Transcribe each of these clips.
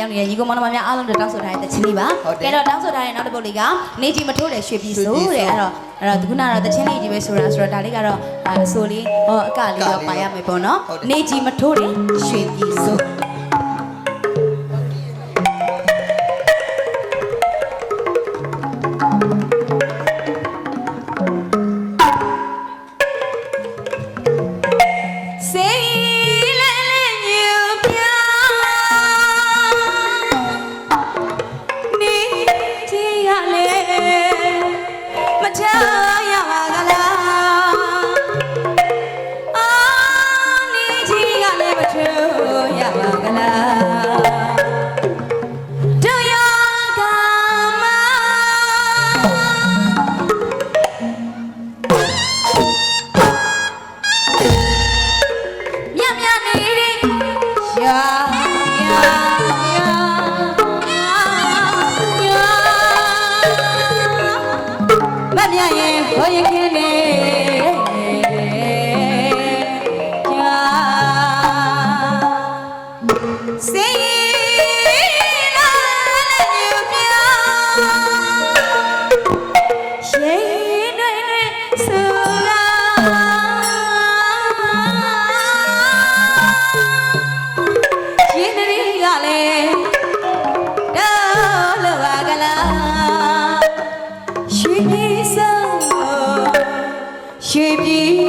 ရောက်နေတဲ့ညီကောင်မောင်နှမများအားလုံးတို့တောင်းဆိုထားတဲ့တခြင်းလေးပါကဲတော့တောင်းဆိုထားတဲ့နောက်တစ်ပုတ်လေးကနေကြီးမထိုးတဲ့ရွှေပြည်ဆိုတဲ့အဲ့တော့အဲ့တော့ခုနကတော့တခြင်းလေးကြီးပဲဆိုတာဆိုတော့ဒါလေးကတော့အဆိုလေးဟောအကလေးတော့ပါရမယ်ပေါ့နော်နေကြီးမထိုးတဲ့ရွှေပြည်ဆို မြရဲ့ဟောရင်ခင်းနေကြာစေ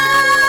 Bye.